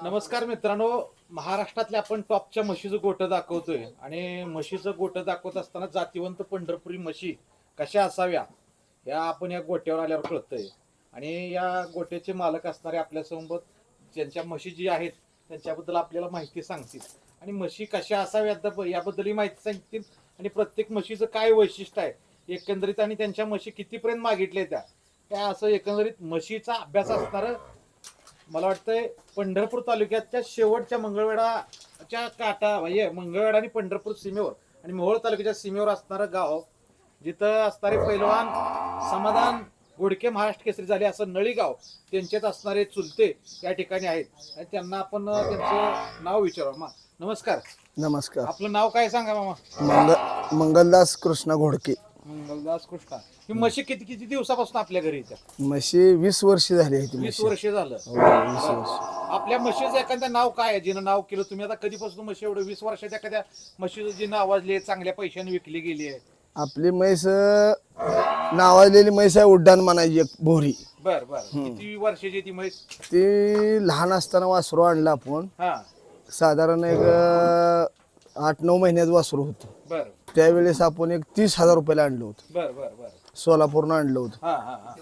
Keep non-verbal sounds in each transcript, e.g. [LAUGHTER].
नमस्कार मित्रांनो महाराष्ट्रातल्या आपण टॉपच्या म्हशीचं गोटं दाखवतोय. आणि म्हशीचं गोटं दाखवत असताना जातीवंत पंढरपुरी म्हशी कशा असाव्या या आपण या गोट्यावर आल्यावर कळतंय. आणि या गोट्याचे मालक असणारे आपल्यासोबत ज्यांच्या म्हशी जी आहेत त्यांच्याबद्दल आपल्याला माहिती सांगतील. आणि म्हशी कशा असाव्यात याबद्दलही माहिती सांगतील. आणि प्रत्येक म्हशीचं काय वैशिष्ट्य आहे एकंदरीत आणि त्यांच्या म्हशी कितीपर्यंत मागितल्या त्या त्या असं एकंदरीत म्हशीचा अभ्यास असणारं मला वाटतंय पंढरपूर तालुक्याच्या शेवटच्या मंगळवेढाच्या काटा म्हणजे मंगळवेढा आणि पंढरपूर सीमेवर आणि मोहोळ तालुक्याच्या सीमेवर असणारं गाव जिथं असणारे पैलवान समाधान गोडके महाराष्ट्र केसरी झाले असं नळी गाव त्यांचेच असणारे चुलते या ठिकाणी आहेत. आणि त्यांना आपण त्यांचं नाव विचारू. मा नमस्कार. नमस्कार. आपलं नाव काय सांगा मामा? मंगल मंगलदास कृष्ण घोडके. मंगलदास कृष्णा ही म्हशी किती किती दिवसापासून आपल्या घरी येत्या? म्हशी वीस वर्ष झाली आहे ती वीस म्हशी. वर्ष झालं. हो, वीस वर्ष. आपल्या म्हशीचं एखादं नाव काय आहे? जिनं नाव केलं तुम्ही आता कधीपासून म्हशी एवढं वीस वर्षाच्या एखाद्या म्हशीचं जी नावाजली आहे चांगल्या पैशाने विकली गेली आहे? आपली म्हैस अं, नावाजलेली म्हैस आहे उड्डाण म्हणायची एक भोरी. बर बर. किती वर्षाची ती म्हैस? ती लहान असताना वासरू आणलं आपण. हा. साधारण एक अं, आठ नऊ महिन्यात वासरू होतं. बर. त्यावेळेस आपण एक तीस हजार रुपयाला आणलं होतं. बर बर बर. सोलापूरनं आणलं होतं. हा हा हा.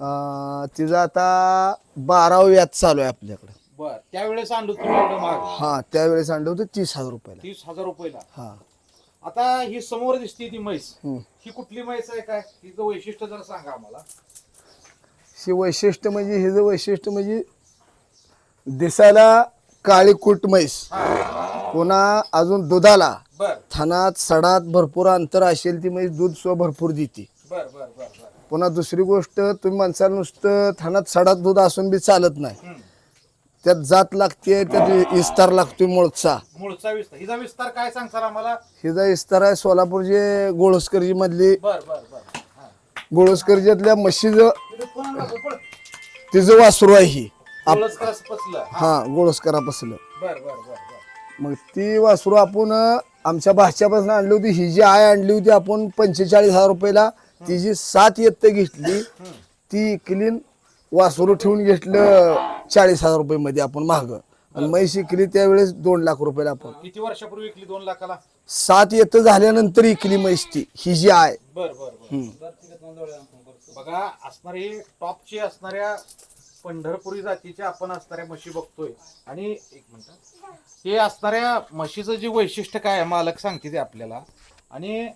अं, तिचं आता बारावं व्याज चालू आहे आपल्याकडे. बर त्यावेळेस आणलं तुम्ही एवढं महाग हा त्यावेळेस आणलं होतं तीस हजार रुपयाला. तीस हजार रुपयाला. हा. आता ही समोर दिसते ती म्हैस. हम्म. ही कुठली म्हैस आहे काय? हिचं वैशिष्ट्य जरा सांगा आम्हाला. हे वैशिष्ट्य म्हणजे हे जे वैशिष्ट्य म्हणजे दिसायला काळी कुट म्हैस. पुन्हा अजून दुधाला. बर. थानात सडात भरपूर अंतर असेल ती म्हैस दूध सुद्धा भरपूर देते. बर बर बर बर. पुन्हा दुसरी गोष्ट तुम्ही माणसाला नुसतं थानात सडात दूध असून बी चालत नाही. त्यात जात लागते त्यात इस्तार लागतोय मुळचा. मूळचा विस्तार. हिचा विस्तार काय सांगताल आम्हाला? हिचा इस्तार आहे सोलापूरची गोळसकरजी मधली. बर बर बर. हा. गोळसकरजीतल्या इथं? पळ. तिचं वासरू आहे ही. आप- पचलं हा. हा गोळसकरापासलं. बर बर बर बर. मग ती वासरू आपण आमच्या भाच्यापासून आणली होती. ही जी आय आणली होती आपण पंचेचाळीस हजार रुपयाला ती जी सात येत्त घेतली ती इकलीन वासरू ठेवून घेतलं चाळीस हजार रुपये मध्ये आपण महाग आणि म्हैस इकली त्यावेळेस दोन लाख रुपयाला आपण. किती वर्षापूर्वी विकली दोन लाखाला? सात येत झाल्यानंतर इकली म्हैस ती ही जी आहे बर बर बर. बघा असणारी टॉपची असणाऱ्या पंढरपुरी जातीच्या आपण असणाऱ्या म्हशी बघतोय. आणि एक मिनिट हे. असणाऱ्या म्हशीचं जे वैशिष्ट्य काय आहे मालक सांगते ते आपल्याला. आणि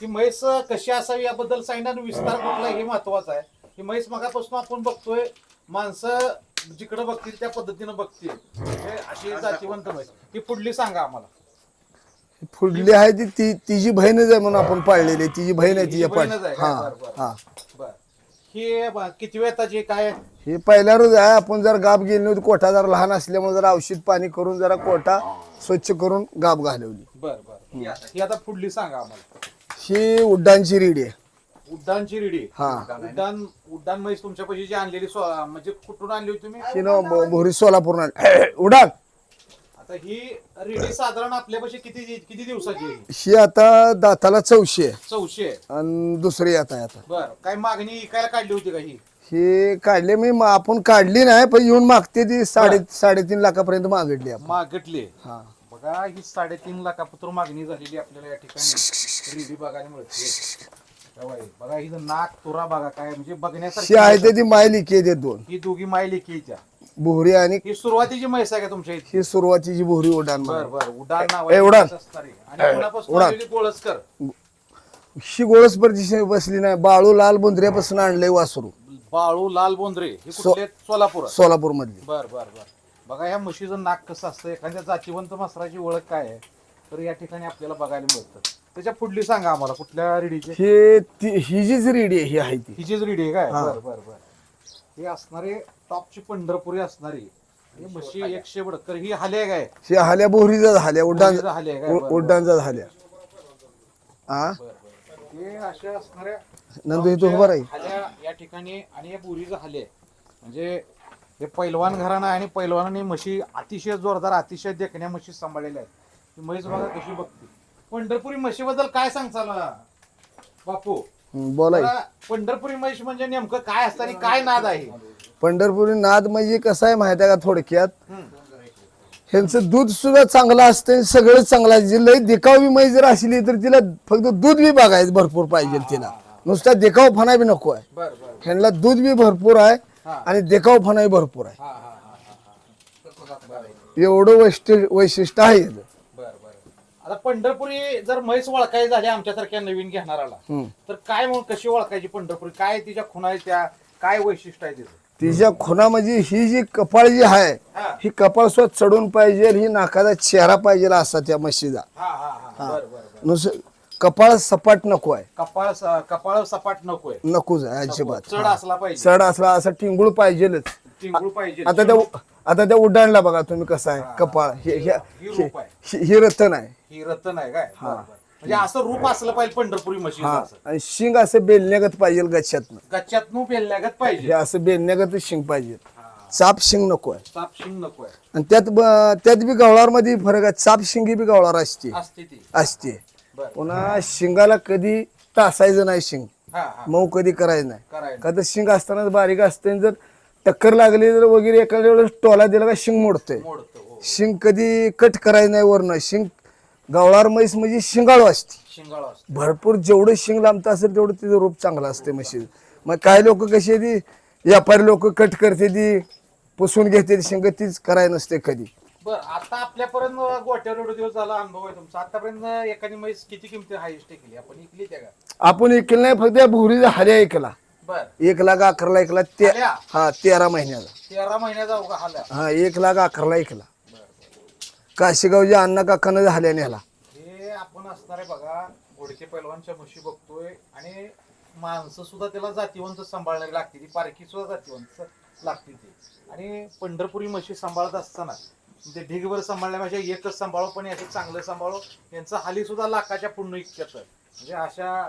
ती म्हैस कशी असावी याबद्दल सांगितलं आणि विस्तार कुठला हे महत्वाचं आहे. ही म्हैस मगापासून आपण बघतोय माणसं जिकडं बघतील त्या पद्धतीनं बघतील. म्हणजे अशी जातीवंत म्हैस. ही पुढली सांगा आम्हाला. फुडली आहे ती ती तिची बहीणच आहे म्हणून आपण पाळलेली आहे. तिची बहीण आहे तिची तिच्या बहीणच आहे. का? हा बरं, बरं. हा. बर. ही ब- किती वेताची काय? हे पहिल्या रोज आहे आपण जर गाप गेली नव्हती कोठा जरा लहान असल्यामुळे जरा औषध पाणी करून जरा कोठा स्वच्छ करून गाप घालवली. बर बर. ही आता पुढली सांगा आम्हाला. ही उड्डाणची रेडी आहे. उड्डाणची रेडी हा. उड्डाण उड्डाण म्हैस तुमच्या पैसे जी आणलेली स्व- म्हणजे कुठून आणली होती तुम्ही? ही न भोरी सोलापूर [COUGHS] उडान आता ही रेडी साधारण आपल्यापाशी किती किती दिवसाची आहे ही? ही आता दाताला चौशे आहे. चौशे आहे. आणि दुसरी आता आहे आता. बर काय मागणी इकायला काढली होती का ही? ही काढले मी मा- आपण काढली नाही पण येऊन मागते ती साडे साडेतीन लाखापर्यंत मागडली आपण. मागटली हा. बघा ही साडेतीन लाखापत्र मागणी झालेली आपल्याला या ठिकाणी. रेडी बघायला मिळते. तेव्हा हे. बघा हिचं नाक तुरा बघा काय म्हणजे ही बघण्यासारखी आहे ते ती मायली के ते दोन. ही दोघी मायली त्या बोहरी आणि ही सुरुवातीची म्हैस आहे का तुमच्या इथे ही सुरुवातीची बोहरी उडान बर उडान उडान. आणि पुण्यापासून उडान. आलेली गोळसकर. ही गोळसपरची बसली नाही बाळू लाल बुंद्र्यापासून आणलंय वासरू. बाळू लाल बोंद्रे हे कुठले सोलापूर सोलापूर. मधली बर बर बर. बघा ह्या म्हशीचं नाक कसं असतं? एखाद्या जातीवंत मसराची ओळख काय आहे? तर या ठिकाणी आपल्याला बघायला मिळतं. त्याच्या पुढली सांगा आम्हाला कुठल्या रेडीची? हे ती- ही जीच रेडी आहे ही आहे ती. हिचीच रेडी आहे काय? हा. बर बर बर. हे असणारे टॉपची पंढरपुरी असणारी. म्हशी एकशे बडकर ही हाले आहे काय? ही हाल्या बोहरीचा झाल्या उड्डाण बोहरीचा हाले आहे काय? बरं, बरं. उड्डाणचा झाल्या हा. हे अशा असणाऱ्या नंदू इथं उभा राहील हाल्या या ठिकाणी आणि या बुरीचं हाले. म्हणजे हे पैलवान घराणं आणि पैलवानाने म्हशी अतिशय जोरदार अतिशय देखण्या म्हशी सांभाळलेल्या आहेत. ही म्हैस बघा कशी बघते. पंढरपुरी म्हशीबद्दल काय सांगचाल बापू. बोला मला पंढरपुरी म्हैस म्हणजे नेमकं काय असतं आणि काय नाद आहे? पंढरपुरी नाद म्हणजे कसं आहे माहिती आहे का थोडक्यात. ह्यांचं दूध सुद्धा चांगलं असतं सगळं चांगलं आहे जी लई देखावी मै जर असली तर तिला फक्त दूध बी बघायचं भरपूर पाहिजे तिला. नुसता देखाव फणा बी नको आहे. बर बर. ह्यांना दूध बी भरपूर आहे. आणि देखाव फणा बी भरपूर आहे. एवढं वैशिष्ट्य वैशिष्ट्य आहे. आता पंढरपुरी जर म्हैस ओळखायची झाली आमच्यासारख्या नवीन घेणाराला. तर काय म्हणून कशी ओळखायची पंढरपुरी? काय तिच्या खुणा आहे त्या? काय वैशिष्ट्य आहे तिचं? तिच्या खुना म्हणजे ही जी कपाळ जी आहे हा. ही कपाळ स्वतः चढून पाहिजे ही नाकाचा चेहरा पाहिजे असा त्या म्हशीचा. हा हा हा. बर बर बर. नुसतं कपाळ सपाट नको आहे. कपाळ स- कपाळ सपाट नकोय नकोच आहे अजिबात. चढ असला पाहिजे. चढ असला असं टिंगूळ पाहिजेलच. टिंगूळ पाहिजे आता त्या आता त्या उड्डाणला बघा तुम्ही कसं आहे कपाळ हे हे- ही रूप आहे हे- ही रतन आहे. ही रतन आहे काय? बर, बर. म्हणजे असं रूप असलं पाहिजे पंढरपुरी हा. असं. आणि शिंग असं बेलण्यागत पाहिजे गच्छातनं गच्च्यात पेलल्यागत हे पाहिजे असं बेलण्यागत शिंग पाहिजे. हा. चाप शिंग नको आहे. साप शिंग नकोय आणि त्यात ब- त्यात बी गवळावर मध्ये फरक आहे. चाप शिंगी बी गवळावर असते. असते ती. असते. बर. पुन्हा शिंगाला कधी टासायचं नाही शिंग. हा हा. मऊ कधी करायचं नाही. करायला का तर शिंग असतानाच बारीक असते आणि जर टक्कर लागली तर वगैरे एखाद्या वेळेस टोला दिला का शिंग मोडतोय. मोडतो हो. शिंग कधी कट करायचं नाही वरनं. शिंग गवळावर म्हैस म्हणजे शिंगाळू असते. शिंगाळ असतो. भरपूर जेवढं शिंग लांबतं असेल तेवढं तिचं रूप चांगलं असते म्हशी मग काही लोक कशी ती? व्यापारी लोक कट करते ती पुसून घेते शिंग तीच करायला नसते कधी. बर आता आपल्यापर्यंत गोट्यावर एवढे दिवस झाला अनुभव आहे तुमचा. आतापर्यंत एखादी म्हैस किती किमती हायस्ट केली? आपण इकली त्या का? आपण ऐकलं नाही फक्त या भुरीचा ऐकला. एक लाख अकराला ऐकला ते? हा तेरा महिन्याचा तेरा महिन्याचा अवघा हा एक लाख अकराला बर काशीगावच्या अण्णा काकानं हल्या नेला हे आपण असणारे बघा घोडके पैलवानच्या म्हशी बघतोय आणि माणसं सुद्धा त्याला जातीवंत सांभाळणारी लागते. ती पारखी सुद्धा जातीवंत लागते ती. आणि पंढरपुरी म्हशी सांभाळत असताना ते ढिगभर सांभाळण्यापेक्षा एकच सांभाळो पण याचं चांगलं सांभाळो यांचं हाली सुद्धा लाखाच्या पूर्ण इतक्यात म्हणजे अशा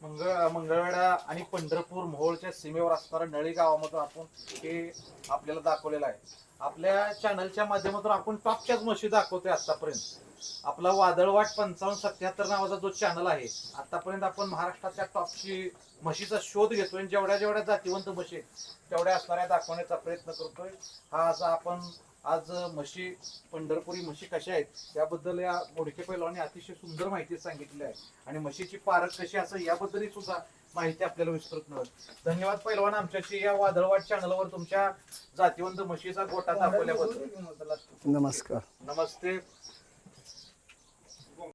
मंगळ मंगळवेढा आणि पंढरपूर मोहोळच्या सीमेवर असणारा नळी गावामधून आपण हे आपल्याला दाखवलेलं आहे. आपल्या चॅनलच्या माध्यमातून आपण टॉपच्याच म्हशी दाखवतोय आतापर्यंत. आपला वादळवाट पंचावन्न सत्याहत्तर नावाचा जो चॅनल आहे आतापर्यंत आपण महाराष्ट्राच्या टॉपची म्हशीचा शोध घेतोय जेवढ्या जेवढ्या जातीवंत म्हशी आहेत, तेवढ्या असणाऱ्या दाखवण्याचा प्रयत्न करतोय. हा असा आपण आज म्हशी पंढरपुरी म्हशी कशा आहेत याबद्दल या मोडके पैलवानी अतिशय सुंदर माहिती सांगितली आहे. आणि म्हशीची पारख कशी असं याबद्दलही सुद्धा माहिती आपल्याला विस्तृत मिळत धन्यवाद पैलवान आमच्याशी या वादळवाट चॅनलवर तुमच्या जातीवंत म्हशीचा गोटा दाखवल्याबद्दल. नमस्कार. नमस्ते.